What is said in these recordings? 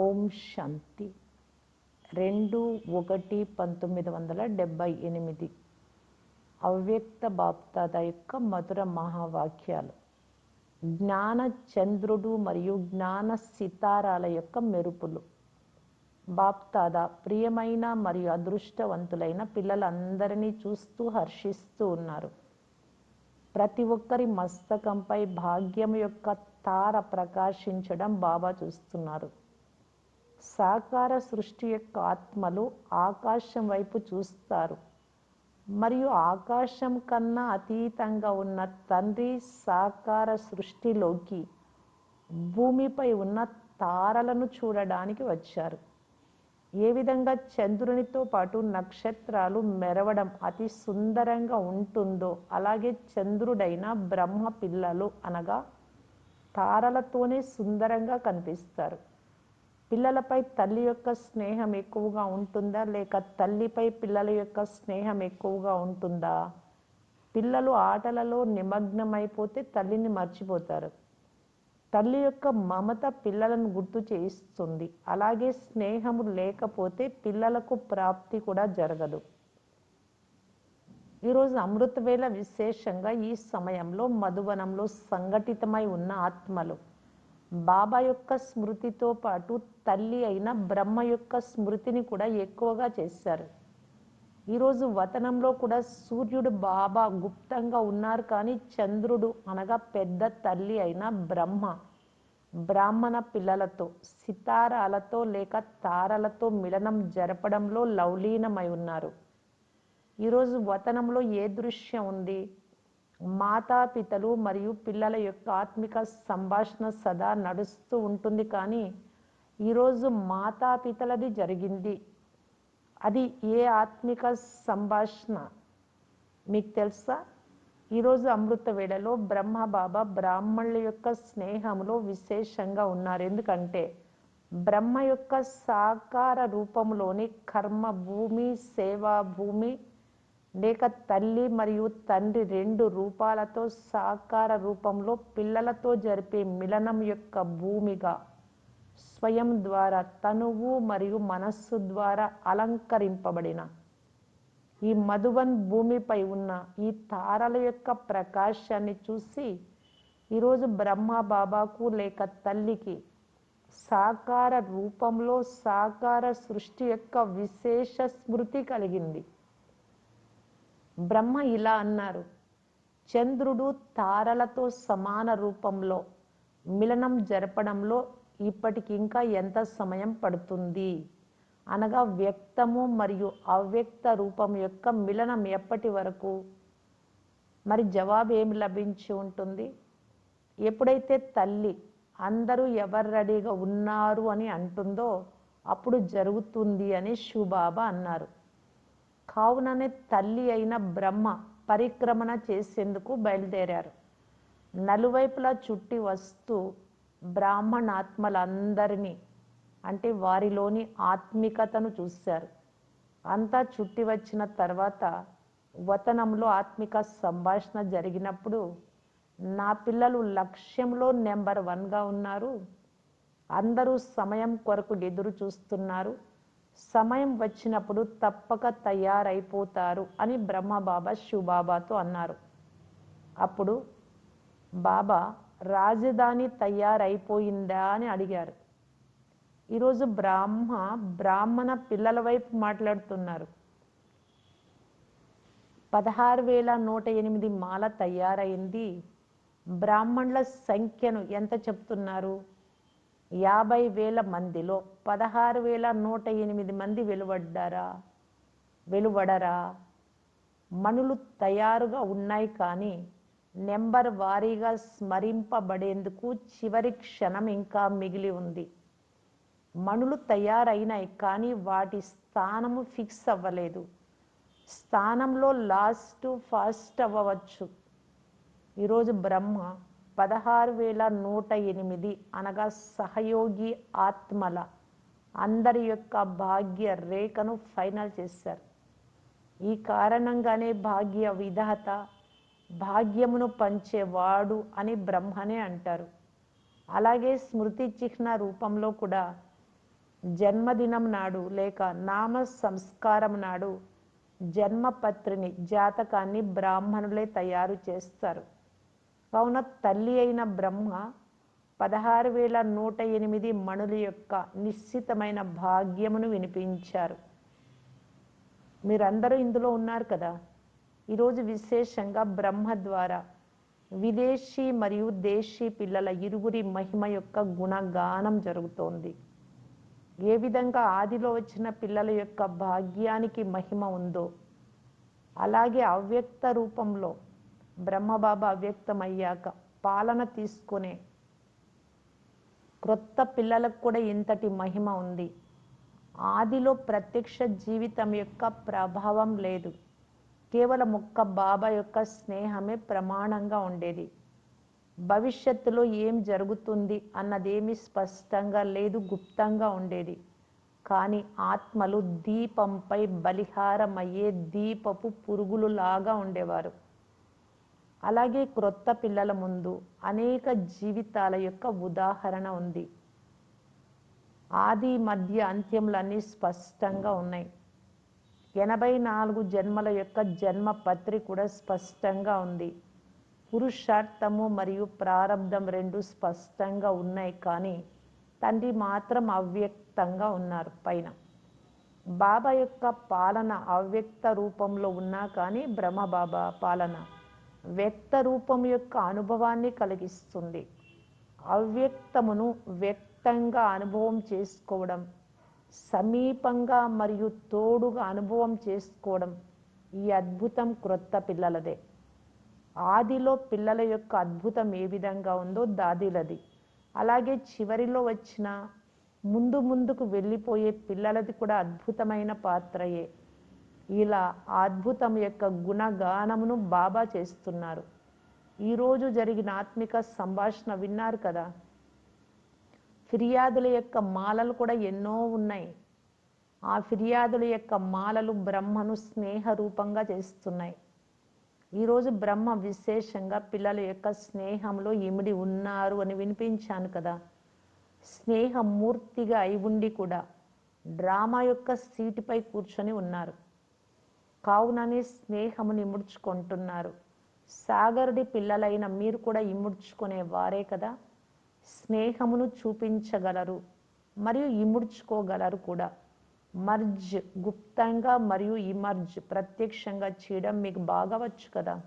ఓం శాంతి. రెండు ఒకటి పంతొమ్మిది వందల డెబ్భై ఎనిమిది. అవ్యక్త బాప్తాత యొక్క మధుర మహావాక్యాలు. జ్ఞాన చంద్రుడు మరియు జ్ఞాన సితారాల యొక్క మెరుపులు. బాప్తాద ప్రియమైన మరియు అదృష్టవంతులైన పిల్లలందరినీ చూస్తూ హర్షిస్తూ ఉన్నారు. ప్రతి ఒక్కరి మస్తకంపై భాగ్యం యొక్క తార ప్రకాశించడం బాబా చూస్తున్నారు. సాకార సృష్టి యొక్క ఆత్మలు ఆకాశం వైపు చూస్తారు. మరియు ఆకాశం కన్నా అతీతంగా ఉన్న తండ్రి సాకార సృష్టిలోకి భూమిపై ఉన్న తారలను చూడడానికి వచ్చారు. ఏ విధంగా చంద్రునితో పాటు నక్షత్రాలు మెరవడం అతి సుందరంగా ఉంటుందో అలాగే చంద్రుడైన బ్రహ్మ పిల్లలు అనగా తారలతోనే సుందరంగా కనిపిస్తారు. పిల్లలపై తల్లి యొక్క స్నేహం ఎక్కువగా ఉంటుందా? లేక తల్లిపై పిల్లల యొక్క స్నేహం ఎక్కువగా ఉంటుందా? పిల్లలు ఆటలలో నిమగ్నమైపోతే తల్లిని మర్చిపోతారు. తల్లి యొక్క మమత పిల్లలను గుర్తు చేయిస్తుంది. అలాగే స్నేహము లేకపోతే పిల్లలకు ప్రాప్తి కూడా జరగదు. ఈరోజు అమృతవేళ విశేషంగా ఈ సమయంలో మధువనంలో సంఘటితమై ఉన్న ఆత్మలు బాబా యొక్క స్మృతితో పాటు తల్లి అయిన బ్రహ్మ యొక్క స్మృతిని కూడా ఎక్కువగా చేశారు. ఈరోజు వతనంలో కూడా సూర్యుడు బాబా గుప్తంగా ఉన్నారు కానీ చంద్రుడు అనగా పెద్ద తల్లి అయిన బ్రహ్మ. బ్రాహ్మణ పిల్లలతో సితారాలతో లేక తారలతో మిలనం జరపడంలో లవలీనమై ఉన్నారు. ఈరోజు వతనంలో ఏ దృశ్యం ఉంది? మాతాపితలు మరియు పిల్లల యొక్క ఆత్మిక సంభాషణ సదా నడుస్తూ ఉంటుంది. కానీ ఈరోజు మాతాపితలది జరిగింది. అది ఏ ఆత్మిక సంభాషణ? మీకు తెలుసా? ఈరోజు అమృత వేళలో బ్రహ్మ బాబా బ్రాహ్మణుల యొక్క స్నేహంలో విశేషంగా ఉన్నారు. ఎందుకంటే బ్రహ్మ యొక్క సాకార రూపంలోని కర్మ భూమి సేవా భూమి లేక తల్లి మరియు తండ్రి రెండు రూపాలతో సాకార రూపంలో పిల్లలతో జరిపే మిలనం యొక్క భూమిగా స్వయం ద్వారా తనువు మరియు మనస్సు ద్వారా అలంకరింపబడిన ఈ మధువన్ భూమిపై ఉన్న ఈ తారల యొక్క ప్రకాశాన్ని చూసి ఈరోజు బ్రహ్మ బాబాకు లేక తల్లికి సాకార రూపంలో సాకార సృష్టి యొక్క విశేష స్మృతి కలిగింది. బ్రహ్మ ఇలా అన్నారు. చంద్రుడు తారలతో సమాన రూపంలో మిలనం జరపడంలో ఇప్పటికి ఇంకా ఎంత సమయం పడుతుంది? అనగా వ్యక్తము మరియు అవ్యక్త రూపం యొక్క మిలనం ఎప్పటి వరకు? మరి జవాబు ఏమి లభించి ఉంటుంది? ఎప్పుడైతే తల్లి అందరూ ఎవరు రెడీగా ఉన్నారు అని అంటుందో అప్పుడు జరుగుతుంది అని శివబాబా అన్నారు. కావుననే తల్లి అయిన బ్రహ్మ పరిక్రమణ చేసేందుకు బయలుదేరారు. నలువైపులా చుట్టి వస్తూ బ్రాహ్మణాత్మలందరినీ అంటే వారిలోని ఆత్మికతను చూశారు. అంతా చుట్టి వచ్చిన తర్వాత వతనంలో ఆత్మిక సంభాషణ జరిగినప్పుడు నా పిల్లలు లక్ష్యంలో నెంబర్ వన్గా ఉన్నారు. అందరూ సమయం కొరకు ఎదురు చూస్తున్నారు. సమయం వచ్చినప్పుడు తప్పక తయారైపోతారు అని బ్రహ్మ బాబా శివబాబాతో అన్నారు. అప్పుడు బాబా రాజధాని తయారైపోయిందా అని అడిగారు. ఈరోజు బ్రాహ్మ బ్రాహ్మణ పిల్లల వైపు మాట్లాడుతున్నారు. పదహారు వేల నూట ఎనిమిది మాల తయారైంది. బ్రాహ్మణుల సంఖ్యను ఎంత చెప్తున్నారు? యాభై వేల మందిలో పదహారు వేల నూట ఎనిమిది మంది వెలువడ్డారా? వెలువడరా? మనులు తయారుగా ఉన్నాయి కానీ నెంబర్ వారీగా స్మరింపబడేందుకు చివరి క్షణం ఇంకా మిగిలి ఉంది. మణులు తయారైనాయి కానీ వాటి స్థానము ఫిక్స్ అవ్వలేదు. స్థానంలో లాస్ట్ ఫాస్ట్ అవ్వవచ్చు. ఈరోజు బ్రహ్మ పదహారు వేల నూట ఎనిమిది అనగా సహయోగి ఆత్మల అందరి యొక్క భాగ్య రేఖను ఫైనల్ చేశారు. ఈ కారణంగానే భాగ్య విధాత భాగ్యమును పంచేవాడు అని బ్రహ్మనే అంటారు. అలాగే స్మృతి చిహ్న రూపంలో కూడా జన్మదినం నాడు లేక నామ సంస్కారం నాడు జన్మపత్రిని జాతకాన్ని బ్రాహ్మణులే తయారు చేస్తారు. కావున తల్లి అయిన బ్రహ్మ పదహారు వేల నూట ఎనిమిది మణుల యొక్క నిశ్చితమైన భాగ్యమును వినిపించారు. మీరందరూ ఇందులో ఉన్నారు కదా? ఈరోజు విశేషంగా బ్రహ్మ ద్వారా విదేశీ మరియు దేశీ పిల్లల ఇరువురి మహిమ యొక్క గుణగానం జరుగుతోంది. ఏ విధంగా ఆదిలో వచ్చిన పిల్లల యొక్క భాగ్యానికి మహిమ ఉందో అలాగే అవ్యక్త రూపంలో బ్రహ్మబాబా అవ్యక్తమయ్యాక పాలన తీసుకునే క్రొత్త పిల్లలకు కూడా ఇంతటి మహిమ ఉంది. ఆదిలో ప్రత్యక్ష జీవితం యొక్క ప్రభావం లేదు. కేవలం ఒక్క బాబా యొక్క స్నేహమే ప్రమాణంగా ఉండేది. భవిష్యత్తులో ఏం జరుగుతుంది అన్నదేమి స్పష్టంగా లేదు గుప్తంగా ఉండేది. కానీ ఆత్మలు దీపంపై బలిహారమయ్యే దీపపు పురుగులు లాగా ఉండేవారు. అలాగే క్రొత్త పిల్లల ముందు అనేక జీవితాల యొక్క ఉదాహరణ ఉంది. ఆది మధ్య అంత్యములన్నీ స్పష్టంగా ఉన్నాయి. ఎనభై నాలుగు జన్మల యొక్క జన్మ పత్రి కూడా స్పష్టంగా ఉంది. పురుషార్థము మరియు ప్రారంధం రెండు స్పష్టంగా ఉన్నాయి కానీ తండ్రి మాత్రం అవ్యక్తంగా ఉన్నారు పైన. బాబా యొక్క పాలన అవ్యక్త రూపంలో ఉన్నా కానీ బ్రహ్మబాబా పాలన. వ్యక్త రూపం యొక్క అనుభవాన్ని కలిగిస్తుంది. అవ్యక్తమును వ్యక్తంగా అనుభవం చేసుకోవడం సమీపంగా మరియు తోడుగా అనుభవం చేసుకోవడం ఈ అద్భుతం క్రొత్త పిల్లలదే. ఆదిలో పిల్లల యొక్క అద్భుతం ఏ విధంగా ఉందో దాదిలది. అలాగే చివరిలో వచ్చిన ముందు ముందుకు వెళ్ళిపోయే పిల్లలది కూడా అద్భుతమైన పాత్రయే. ఇలా అద్భుతం యొక్క గుణగానమును బాబా చేస్తున్నారు. ఈరోజు జరిగిన ఆత్మిక సంభాషణ విన్నారు కదా. ఫిర్యాదుల యొక్క మాలలు కూడా ఎన్నో ఉన్నాయి. ఆ ఫిర్యాదుల యొక్క మాలలు బ్రహ్మను స్నేహ రూపంగా చేస్తున్నాయి ఈరోజు బ్రహ్మ విశేషంగా పిల్లల యొక్క స్నేహంలో ఇమిడి ఉన్నారు అని వినిపించాను కదా. స్నేహమూర్తిగా అయి ఉండి కూడా డ్రామా యొక్క సీటుపై కూర్చొని ఉన్నారు. కావుననే స్నేహముని ఇముడ్చుకుంటున్నారు. సాగరుడి పిల్లలైన మీరు కూడా ఇముడ్చుకునే వారే కదా? స్నేహమును చూపించగలరు మరియు ఇముడ్చుకోగలరు కూడా. మర్జ్ గుప్తంగా మరియు ఇమర్జ్ ప్రత్యక్షంగా చేయడం మీకు బాగా వచ్చు కదా?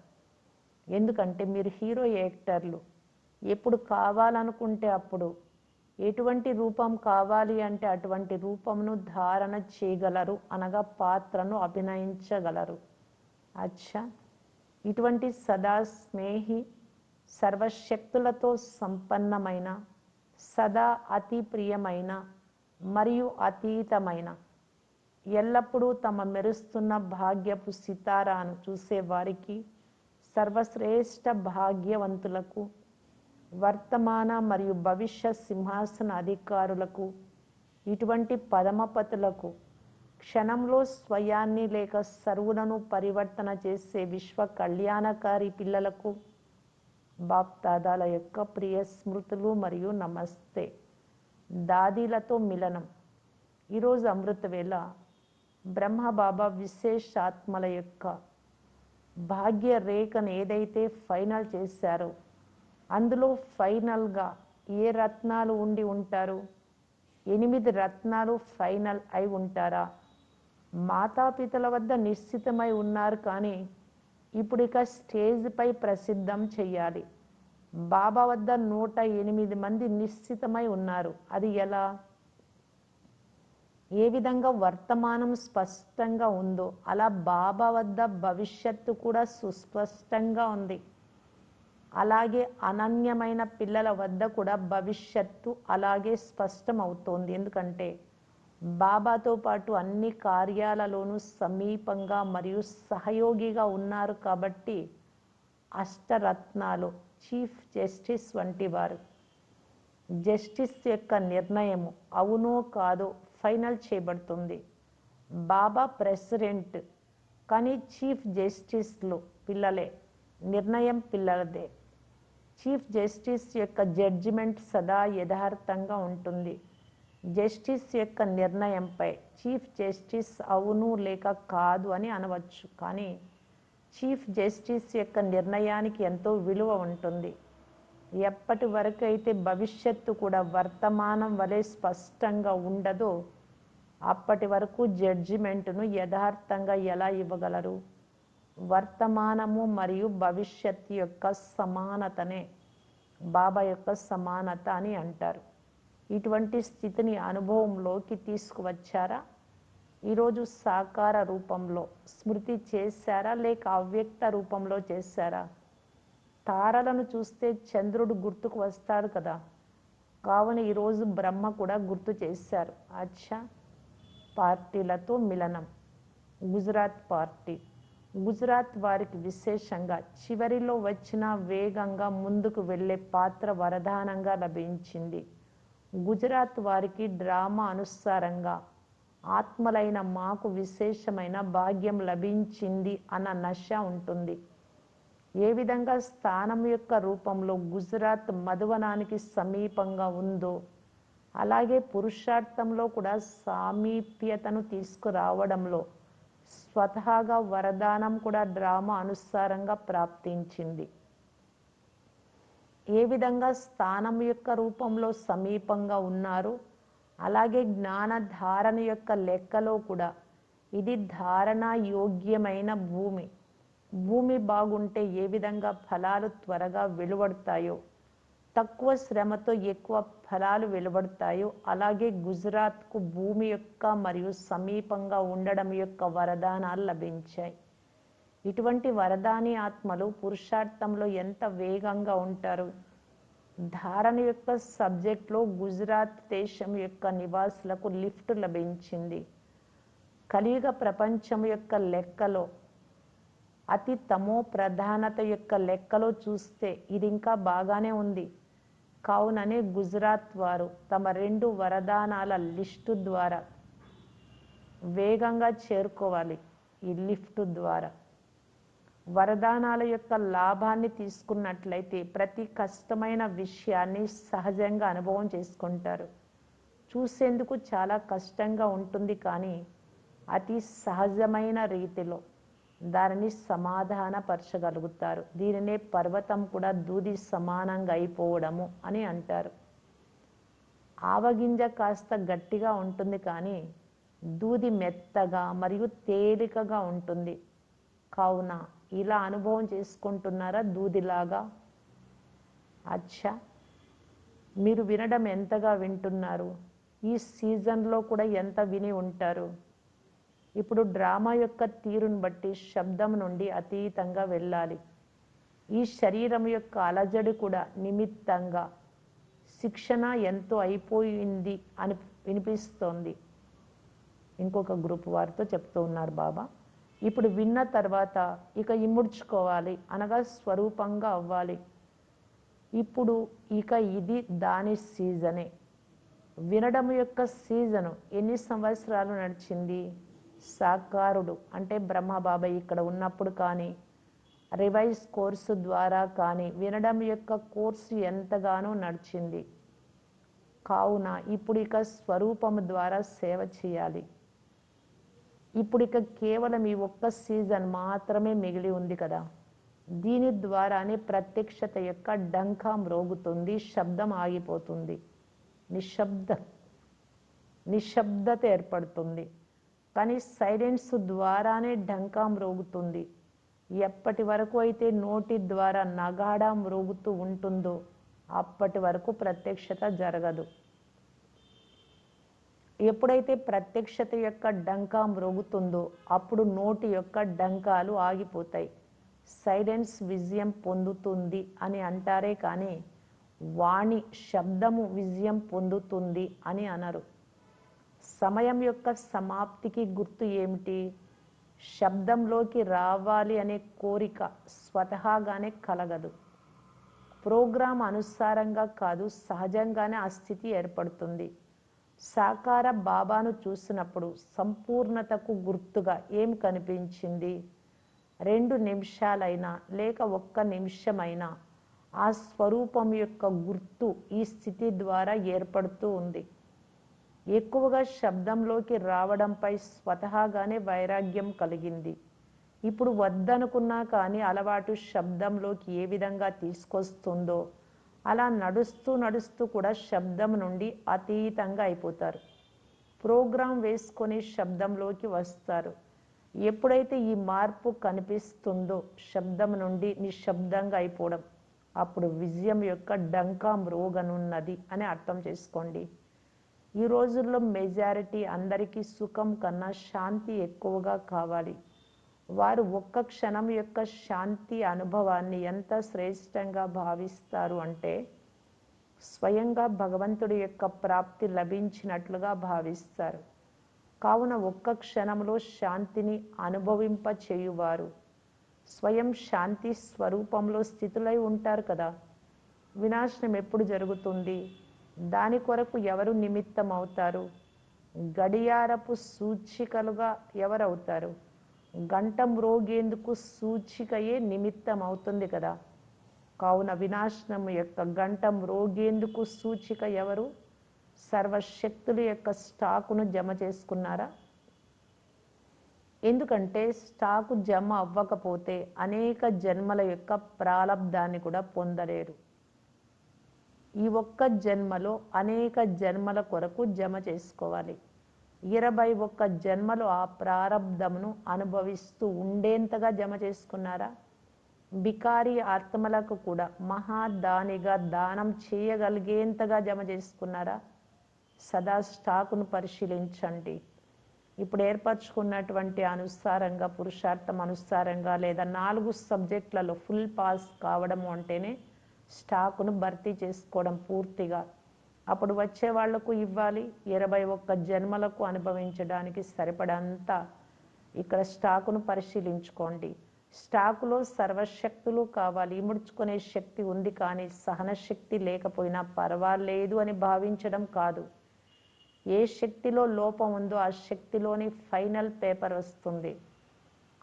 ఎందుకంటే మీరు హీరో యాక్టర్లు. ఎప్పుడు కావాలనుకుంటే అప్పుడు ఎటువంటి రూపం కావాలి అంటే అటువంటి రూపమును ధారణ చేయగలరు అనగా పాత్రను అభినయించగలరు. అచ్చా! ఇటువంటి సదా స్నేహి సర్వశక్తులతో సంపన్నమైన సదా అతి ప్రియమైన మరియు అతీతమైన ఎల్లప్పుడూ తమ మెరుస్తున్న భాగ్యపు సితారాను చూసేవారికి సర్వశ్రేష్ఠ భాగ్యవంతులకు వర్తమాన మరియు భవిష్య సింహాసన అధికారులకు ఇటువంటి పదమపతులకు క్షణంలో స్వయాన్ని లేక సర్వులను పరివర్తన చేసే విశ్వ కళ్యాణకారి పిల్లలకు బాప్దాదాల యొక్క ప్రియ స్మృతులు మరియు నమస్తే. దాదీలతో మిలనం. ఈరోజు అమృతవేళ బ్రహ్మబాబా విశేషాత్మల యొక్క భాగ్య రేఖను ఏదైతే ఫైనల్ చేశారో అందులో ఫైనల్గా ఏ రత్నాలు ఉండి ఉంటారు? ఎనిమిది రత్నాలు ఫైనల్ అయి ఉంటారా? మాతాపితల వద్ద నిశ్చితమై ఉన్నారు కానీ ఇప్పుడు ఇక స్టేజ్పై ప్రసిద్ధం చెయ్యాలి. బాబా వద్ద నూట ఎనిమిది మంది నిశ్చితమై ఉన్నారు. అది ఎలా? ఏ విధంగా వర్తమానం స్పష్టంగా ఉందో అలా బాబా వద్ద భవిష్యత్తు కూడా సుస్పష్టంగా ఉంది. అలాగే అనన్యమైన పిల్లల వద్ద కూడా భవిష్యత్తు అలాగే స్పష్టం అవుతోంది ఎందుకంటే బాబాతో పాటు అన్ని కార్యాలలోనూ సమీపంగా మరియు సహయోగిగా ఉన్నారు కాబట్టి అష్టరత్నాలు చీఫ్ జస్టిస్ వంటి వారు. జస్టిస్ యొక్క నిర్ణయము అవునో కాదో ఫైనల్ చేయబడుతుంది. బాబా ప్రెసిడెంట్ కానీ చీఫ్ జస్టిస్లు పిల్లలే నిర్ణయం పిల్లలదే. చీఫ్ జస్టిస్ యొక్క జడ్జిమెంట్ సదా యథార్థంగా ఉంటుంది. జస్టిస్ యొక్క నిర్ణయంపై చీఫ్ జస్టిస్ అవును లేక కాదు అని అనవచ్చు. కానీ చీఫ్ జస్టిస్ యొక్క నిర్ణయానికి ఎంతో విలువ ఉంటుంది. ఎప్పటి వరకు అయితే భవిష్యత్తు కూడా వర్తమానం వలె స్పష్టంగా ఉండదో అప్పటి వరకు జడ్జిమెంట్ను యథార్థంగా ఎలా ఇవ్వగలరు? వర్తమానము మరియు భవిష్యత్తు యొక్క సమానతనే బాబా యొక్క సమానత అని అంటారు. ఇటువంటి స్థితిని అనుభవంలోకి తీసుకువచ్చారా? ఈరోజు సాకార రూపంలో స్మృతి చేశారా లేక అవ్యక్త రూపంలో చేశారా? తారలను చూస్తే చంద్రుడు గుర్తుకు వస్తాడు కదా. కావున ఈరోజు బ్రహ్మ కూడా గుర్తు చేశారు. అచ్చా పార్టీలతో మిలనం గుజరాత్ పార్టీ. గుజరాత్ వారికి విశేషంగా చివరిలో వచ్చిన వేగంగా ముందుకు వెళ్ళే పాత్ర వరదానంగా లభించింది. గుజరాత్ వారికి డ్రామా అనుసారంగా ఆత్మలైన మాకు విశేషమైన భాగ్యం లభించింది అన్న నశ ఉంటుంది. ఏ విధంగా స్థానం యొక్క రూపంలో గుజరాత్ మధువనానికి సమీపంగా ఉందో అలాగే పురుషార్థంలో కూడా సామీప్యతను తీసుకురావడంలో స్వతహాగా వరదానం కూడా డ్రామా అనుసారంగా ప్రాప్తించింది. ఏ విధంగా స్థానం యొక్క రూపంలో సమీపంగా ఉన్నారు అలాగే జ్ఞాన ధారణ యొక్క లెక్కలో కూడా ఇది ధారణ యోగ్యమైన భూమి. భూమి బాగుంటే ఏ విధంగా ఫలాలు త్వరగా వెలువడతాయో తక్కువ శ్రమతో ఎక్కువ ఫలాలు వెలువడతాయో అలాగే గుజరాత్కు భూమి యొక్క మరియు సమీపంగా ఉండడం యొక్క వరదానాలు లభించాయి. ఇటువంటి వరదాని ఆత్మలు పురుషార్థంలో ఎంత వేగంగా ఉంటారు? ధారణ యొక్క సబ్జెక్ట్లో గుజరాత్ దేశం యొక్క నివాసులకు లిఫ్ట్ లభించింది. కలియుగ ప్రపంచం యొక్క లెక్కలో అతి తమో ప్రధానత యొక్క లెక్కలో చూస్తే ఇది ఇంకా బాగానే ఉంది. కావుననే గుజరాత్ వారు తమ రెండు వరదానాల లిస్టు ద్వారా వేగంగా చేరుకోవాలి ఈ లిఫ్ట్ ద్వారా. వరదానాల యొక్క లాభాన్ని తీసుకున్నట్లయితే ప్రతి కష్టమైన విషయాన్ని సహజంగా అనుభవం చేసుకుంటారు. చూసేందుకు చాలా కష్టంగా ఉంటుంది కానీ అతి సహజమైన రీతిలో దానిని సమాధానపరచగలుగుతారు దీనినే పర్వతం కూడా దూది సమానంగా అయిపోవడము అని అంటారు. ఆవగింజ కాస్త గట్టిగా ఉంటుంది కానీ దూది మెత్తగా మరియు తేలికగా ఉంటుంది. కావున ఇలా అనుభవం చేసుకుంటున్నారా దూదిలాగా? అచ్చా! మీరు వినడం ఎంతగా వింటున్నారు? ఈ సీజన్లో కూడా ఎంత విని ఉంటారు? ఇప్పుడు డ్రామా యొక్క తీరును బట్టి శబ్దం నుండి అతీతంగా వెళ్ళాలి. ఈ శరీరం యొక్క అలజడి కూడా నిమిత్తంగా శిక్షణ ఎంతో అయిపోయింది అని వినిపిస్తోంది. ఇంకొక గ్రూప్ వారితో చెప్తూ ఉన్నారు బాబా. ఇప్పుడు విన్న తర్వాత ఇక ఇముడ్చుకోవాలి అనగా స్వరూపంగా అవ్వాలి. ఇప్పుడు ఇక ఇది దాని సీజనే. వినడం యొక్క సీజను ఎన్ని సంవత్సరాలు నడిచింది? సాకారుడు. అంటే బ్రహ్మబాబా ఇక్కడ ఉన్నప్పుడు కానీ రివైజ్ కోర్సు ద్వారా కానీ వినడం యొక్క కోర్సు ఎంతగానో నడిచింది. కావున ఇప్పుడు ఇక స్వరూపము ద్వారా సేవ చేయాలి. ఇప్పుడు ఇక కేవలం ఈ ఒక్క సీజన్ మాత్రమే మిగిలి ఉంది కదా. దీని ద్వారానే ప్రత్యక్షత యొక్క డంకా మ్రోగుతుంది శబ్దం ఆగిపోతుంది. నిశ్శబ్ద నిశ్శబ్దత ఏర్పడుతుంది. కానీ సైలెన్స్ ద్వారానే డంకా మ్రోగుతుంది. ఎప్పటి వరకు అయితే నోటి ద్వారా నగాడా మ్రోగుతూ ఉంటుందో అప్పటి వరకు ప్రత్యక్షత జరగదు. ఎప్పుడైతే ప్రత్యక్షత యొక్క డంకా మ్రోగుతుందో అప్పుడు నోటి యొక్క డంకాలు ఆగిపోతాయి. సైలెన్స్ విజయం పొందుతుంది అని అంటారే కానీ వాణి శబ్దము విజయం పొందుతుంది అని అనరు. సమయం యొక్క సమాప్తికి గుర్తు ఏమిటి? శబ్దంలోకి రావాలి అనే కోరిక స్వతహాగానే కలగదు. ప్రోగ్రాం అనుసారంగా కాదు సహజంగానే ఆ స్థితి ఏర్పడుతుంది. సాకార బాబాను చూసినప్పుడు సంపూర్ణతకు గుర్తుగా ఏం కనిపించింది? రెండు నిమిషాలైనా లేక ఒక్క నిమిషమైనా ఆ స్వరూపం యొక్క గుర్తు ఈ స్థితి ద్వారా ఏర్పడుతూ ఉంది. ఎక్కువగా శబ్దంలోకి రావడంపై స్వతహాగానే వైరాగ్యం కలిగింది. ఇప్పుడు వద్దనుకున్నా కానీ అలవాటు శబ్దంలోకి ఏ విధంగా తీసుకొస్తుందో అలా నడుస్తూ నడుస్తూ కూడా శబ్దం నుండి అతీతంగా అయిపోతారు. ప్రోగ్రాం వేసుకొని శబ్దంలోకి వస్తారు. ఎప్పుడైతే ఈ మార్పు కనిపిస్తుందో శబ్దం నుండి నిశ్శబ్దంగా అయిపోవడం అప్పుడు విజయం యొక్క డంకా మ్రోగనున్నది అని అర్థం చేసుకోండి. ఈ రోజుల్లో మెజారిటీ అందరికీ సుఖం కన్నా శాంతి ఎక్కువగా కావాలి. వారు ఒక్క క్షణం యొక్క శాంతి అనుభవాన్ని ఎంత శ్రేష్టంగా భావిస్తారు అంటే స్వయంగా భగవంతుడి యొక్క ప్రాప్తి లభించినట్లుగా భావిస్తారు. కావున ఒక్క క్షణంలో శాంతిని అనుభవింప చేయువారు స్వయం శాంతి స్వరూపంలో స్థితులై ఉంటారు కదా. వినాశనం ఎప్పుడు జరుగుతుంది? దాని కొరకు ఎవరు నిమిత్తం అవుతారు గడియారపు సూచికలుగా ఎవరవుతారు? గంట మ్రోగేందుకు సూచికయే నిమిత్తం అవుతుంది కదా. కావున వినాశనం యొక్క గంట మ్రోగేందుకు సూచిక ఎవరు? సర్వశక్తుల యొక్క స్టాకును జమ చేసుకున్నారా? ఎందుకంటే స్టాకు జమ అవ్వకపోతే అనేక జన్మల యొక్క ప్రారంధాన్ని కూడా పొందలేరు. ఈ ఒక్క జన్మలో అనేక జన్మల కొరకు జమ చేసుకోవాలి. ఇరవై ఒక్క జన్మలు ఆ ప్రారంధమును అనుభవిస్తూ ఉండేంతగా జమ చేసుకున్నారా? బికారి ఆత్మలకు కూడా మహాదానిగా దానం చేయగలిగేంతగా జమ చేసుకున్నారా? సదా స్టాకును పరిశీలించండి. ఇప్పుడు ఏర్పరచుకున్నటువంటి అనుసారంగా పురుషార్థం అనుసారంగా లేదా నాలుగు సబ్జెక్టులలో ఫుల్ పాస్ కావడము అంటేనే స్టాకును భర్తీ చేసుకోవడం పూర్తిగా. అప్పుడు వచ్చే వాళ్ళకు ఇవ్వాలి. ఇరవై ఒక్క జన్మలకు అనుభవించడానికి సరిపడంత ఇక్కడ స్టాకును పరిశీలించుకోండి. స్టాకులో సర్వశక్తులు కావాలి. ఇముడ్చుకునే శక్తి ఉంది కానీ సహన శక్తి లేకపోయినా పర్వాలేదు అని భావించడం కాదు. ఏ శక్తిలో లోపం ఉందో ఆ శక్తిలోని ఫైనల్ పేపర్ వస్తుంది.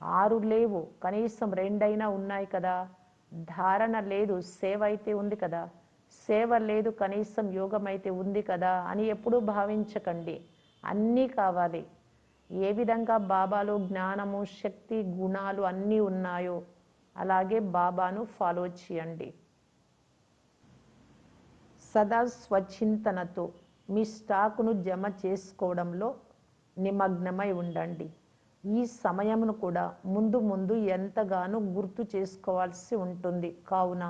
ఆరు లేవు. కనీసం రెండైనా ఉన్నాయి కదా. ధారణ లేదు సేవ అయితే ఉంది కదా. సేవ లేదు కనీసం యోగం అయితే ఉంది కదా అని ఎప్పుడూ భావించకండి. అన్నీ కావాలి. ఏ విధంగా బాబాలో జ్ఞానము శక్తి గుణాలు అన్నీ ఉన్నాయో అలాగే బాబాను ఫాలో చేయండి. సదా స్వచింతనతో మీ స్టాకును జమ చేసుకోవడంలో నిమగ్నమై ఉండండి. ఈ సమయమును కూడా ముందు ముందు ఎంతగానో గుర్తు చేసుకోవాల్సి ఉంటుంది. కావున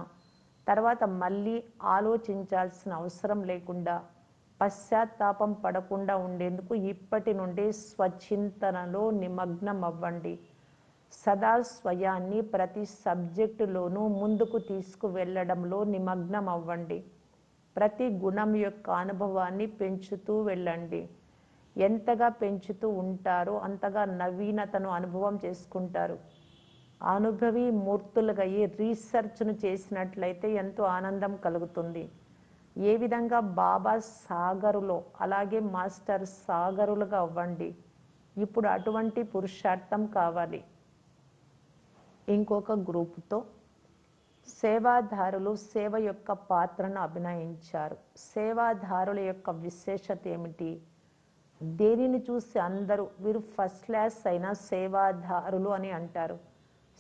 తర్వాత మళ్ళీ ఆలోచించాల్సిన అవసరం లేకుండా పశ్చాత్తాపం పడకుండా ఉండేందుకు ఇప్పటి నుండి స్వచింతనలో నిమగ్నం అవ్వండి సదా స్వయాన్ని ప్రతి సబ్జెక్టులోనూ ముందుకు తీసుకువెళ్ళడంలో నిమగ్నం అవ్వండి ప్రతి గుణం యొక్క అనుభవాన్ని పెంచుతూ వెళ్ళండి. ఎంతగా పెంచుతూ ఉంటారో అంతగా నవీనతను అనుభవం చేసుకుంటారు. అనుభవి మూర్తులుగా ఈ రీసెర్చ్ను చేసినట్లయితే ఎంతో ఆనందం కలుగుతుంది. ఏ విధంగా బాబా సాగరులో అలాగే మాస్టర్ సాగరులుగా అవ్వండి. ఇప్పుడు అటువంటి పురుషార్థం కావాలి. ఇంకొక గ్రూపుతో సేవాదారులు సేవ యొక్క పాత్రను అభినయించారు. సేవాదారుల యొక్క విశేషత ఏమిటి? దేనిని చూసి అందరూ వీరు ఫస్ట్ క్లాస్ అయిన సేవాదారులు అని అంటారు.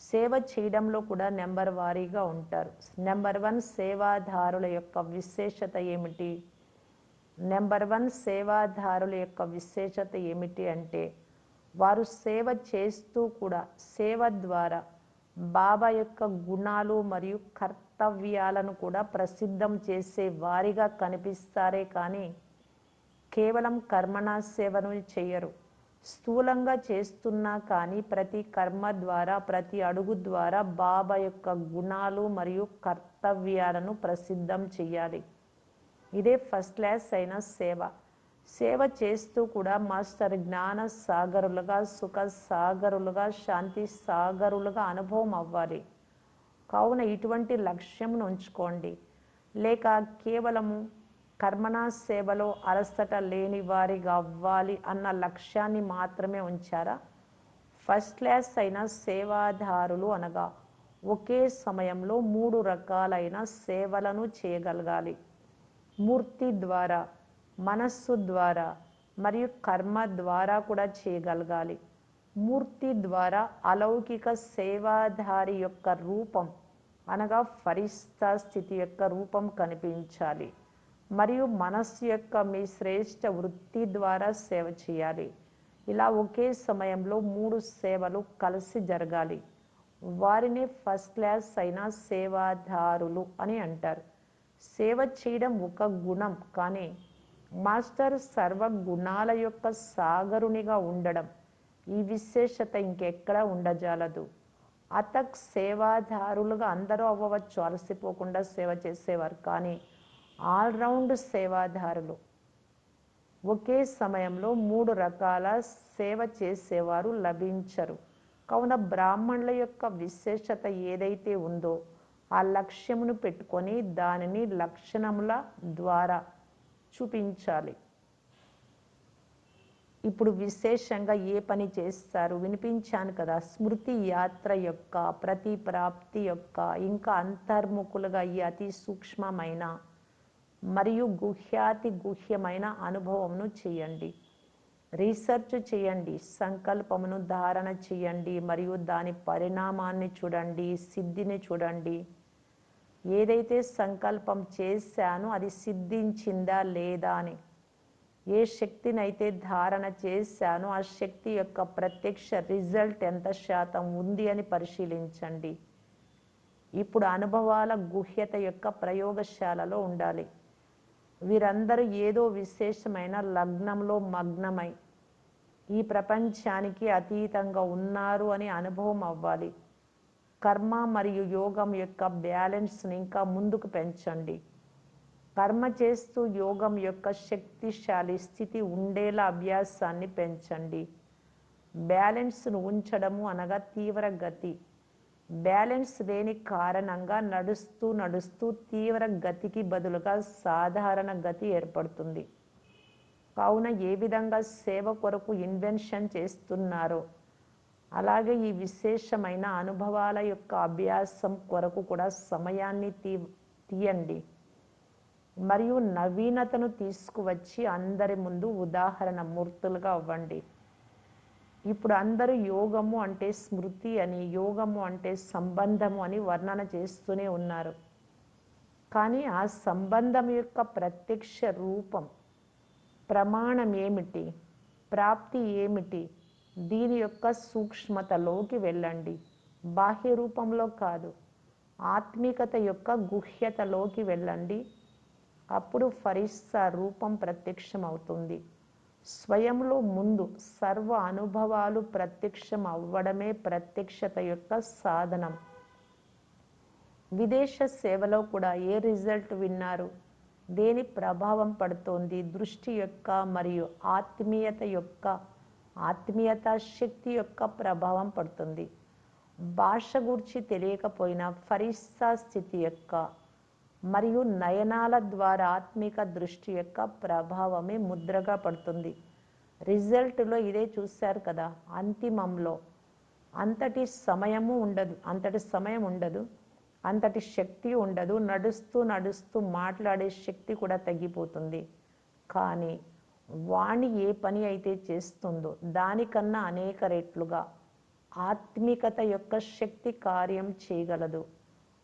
సేవ చేయడంలో కూడా నెంబర్ వారీగా ఉంటారు. నెంబర్ వన్ సేవాదారుల యొక్క విశేషత ఏమిటి? నెంబర్ వన్ సేవాదారుల యొక్క విశేషత ఏమిటి అంటే వారు సేవ చేస్తూ కూడా సేవ ద్వారా బాబా యొక్క గుణాలు మరియు కర్తవ్యాలను కూడా ప్రసిద్ధం చేసే వారిగా కనిపిస్తారే కానీ కేవలం కర్మణ సేవను చేయరు. స్థూలంగా చేస్తున్నా కానీ ప్రతి కర్మ ద్వారా ప్రతి అడుగు ద్వారా బాబా యొక్క గుణాలు మరియు కర్తవ్యాలను ప్రసిద్ధం చేయాలి ఇదే ఫస్ట్ క్లాస్ అయిన సేవ. సేవ చేస్తూ కూడా మాస్టర్ జ్ఞాన సాగరులుగా సుఖ సాగరులుగా శాంతి సాగరులుగా అనుభవం అవ్వాలి. కావున ఇటువంటి లక్ష్యంను ఉంచుకోండి. లేక కేవలము కర్మణా సేవలో అలసట లేని వారిగా అవ్వాలి అన్న లక్ష్యాన్ని మాత్రమే ఉంచారా? ఫస్ట్ క్లాస్ అయిన సేవాదారులు అనగా ఒకే సమయంలో మూడు రకాలైన సేవలను చేయగలగాలి. మూర్తి ద్వారా మనస్సు ద్వారా మరియు కర్మ ద్వారా కూడా చేయగలగాలి. మూర్తి ద్వారా అలౌకిక సేవాధారి యొక్క రూపం అనగా ఫరిస్తా స్థితి యొక్క రూపం కనిపించాలి. మరియు మనస్సు యొక్క మీ శ్రేష్ట వృత్తి ద్వారా సేవ చేయాలి. ఇలా ఒకే సమయంలో మూడు సేవలు కలిసి జరగాలి. వారిని ఫస్ట్ క్లాస్ అయిన సేవాదారులు అని అంటారు. సేవ చేయడం ఒక గుణం కానీ మాస్టర్ సర్వ గుణాల యొక్క సాగరునిగా ఉండడం ఈ విశేషత ఇంకెక్కడా ఉండజాలదు. అతక్ సేవాదారులుగా అందరూ అవ్వవచ్చు అలసిపోకుండా సేవ చేసేవారు కానీ ఆల్రౌండ్ సేవాదారులు. ఒకే సమయంలో మూడు రకాల సేవ చేసేవారు లభించరు. కావున బ్రాహ్మణుల యొక్క విశేషత ఏదైతే ఉందో ఆ లక్ష్యమును పెట్టుకొని దానిని లక్షణముల ద్వారా చూపించాలి. ఇప్పుడు విశేషంగా ఏ పని చేస్తారు? వినిపించాను కదా. స్మృతి యాత్ర యొక్క ప్రతి ప్రాప్తి యొక్క ఇంకా అంతర్ముఖులుగా ఈ అతి సూక్ష్మమైన మరియు గుహ్యాతి గుహ్యమైన అనుభవంను చేయండి. రీసెర్చ్ చేయండి సంకల్పమును ధారణ చేయండి మరియు దాని పరిణామాన్ని చూడండి సిద్ధిని చూడండి. ఏదైతే సంకల్పం చేశానో అది సిద్ధించిందా లేదా అని. ఏ శక్తినైతే ధారణ చేశానో ఆ శక్తి యొక్క ప్రత్యక్ష రిజల్ట్ ఎంత శాతం ఉంది అని పరిశీలించండి. ఇప్పుడు అనుభవాల గుహ్యత యొక్క ప్రయోగశాలలో ఉండాలి. వీరందరూ ఏదో విశేషమైన లగ్నంలో మగ్నమై ఈ ప్రపంచానికి అతీతంగా ఉన్నారు అని అనుభవం అవ్వాలి. కర్మ మరియు యోగం యొక్క బ్యాలెన్స్ని ఇంకా ముందుకు పెంచండి. కర్మ చేస్తూ యోగం యొక్క శక్తిశాలి స్థితి ఉండేలా అభ్యాసాన్ని పెంచండి. బ్యాలెన్స్ను ఉంచడము అనగా తీవ్ర గతి. బ్యాలెన్స్ లేని కారణంగా నడుస్తూ నడుస్తూ తీవ్ర గతికి బదులుగా సాధారణ గతి ఏర్పడుతుంది. కావున ఏ విధంగా సేవ కొరకు ఇన్వెన్షన్ చేస్తున్నారో అలాగే ఈ విశేషమైన అనుభవాల యొక్క అభ్యాసం కొరకు కూడా సమయాన్ని తీ తీయండి. మరియు నవీనతను తీసుకువచ్చి అందరి ముందు ఉదాహరణ మూర్తులుగా అవ్వండి. ఇప్పుడు అందరూ యోగము అంటే స్మృతి అని యోగము అంటే సంబంధము అని వర్ణన చేస్తూనే ఉన్నారు. కానీ ఆ సంబంధం యొక్క ప్రత్యక్ష రూపం ప్రమాణం ఏమిటి ప్రాప్తి ఏమిటి దీని యొక్క సూక్ష్మతలోకి వెళ్ళండి. బాహ్య రూపంలో కాదు ఆత్మికత యొక్క గుహ్యతలోకి వెళ్ళండి. అప్పుడు ఫరిస్సా రూపం ప్రత్యక్షమవుతుంది. స్వయంలో ముందు సర్వ అనుభవాలు ప్రత్యక్షం అవ్వడమే ప్రత్యక్షత యొక్క సాధనం. విదేశ సేవలో కూడా ఏ రిజల్ట్ విన్నారు? దేని ప్రభావం పడుతోంది? దృష్టి యొక్క మరియు ఆత్మీయత యొక్క ఆత్మీయత శక్తి యొక్క ప్రభావం పడుతుంది. భాష గురించి తెలియకపోయినా ఫరిస్తా స్థితి యొక్క మరియు నయనాల ద్వారా ఆత్మిక దృష్టి యొక్క ప్రభావమే ముద్రగా పడుతుంది. రిజల్ట్లో ఇదే చూశారు కదా అంతిమంలో. అంతటి సమయము ఉండదు అంతటి సమయం ఉండదు అంతటి శక్తి ఉండదు. నడుస్తూ నడుస్తూ మాట్లాడే శక్తి కూడా తగ్గిపోతుంది. కానీ వాణి ఏ పని అయితే చేస్తుందో దానికన్నా అనేక రెట్లుగా ఆత్మికత యొక్క శక్తి కార్యం చేయగలదు.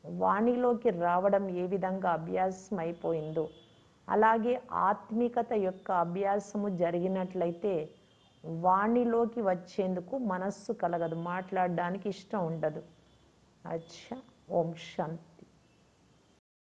వాణిలోకి రావడం ఏ విధంగా అభ్యాసం అయిపోయిందో అలాగే ఆత్మికత యొక్క అభ్యాసము జరిగినట్లయితే వాణిలోకి వచ్చేందుకు మనస్సు కలగదు మాట్లాడడానికి ఇష్టం ఉండదు. అచ్చా ఓం శాంతి.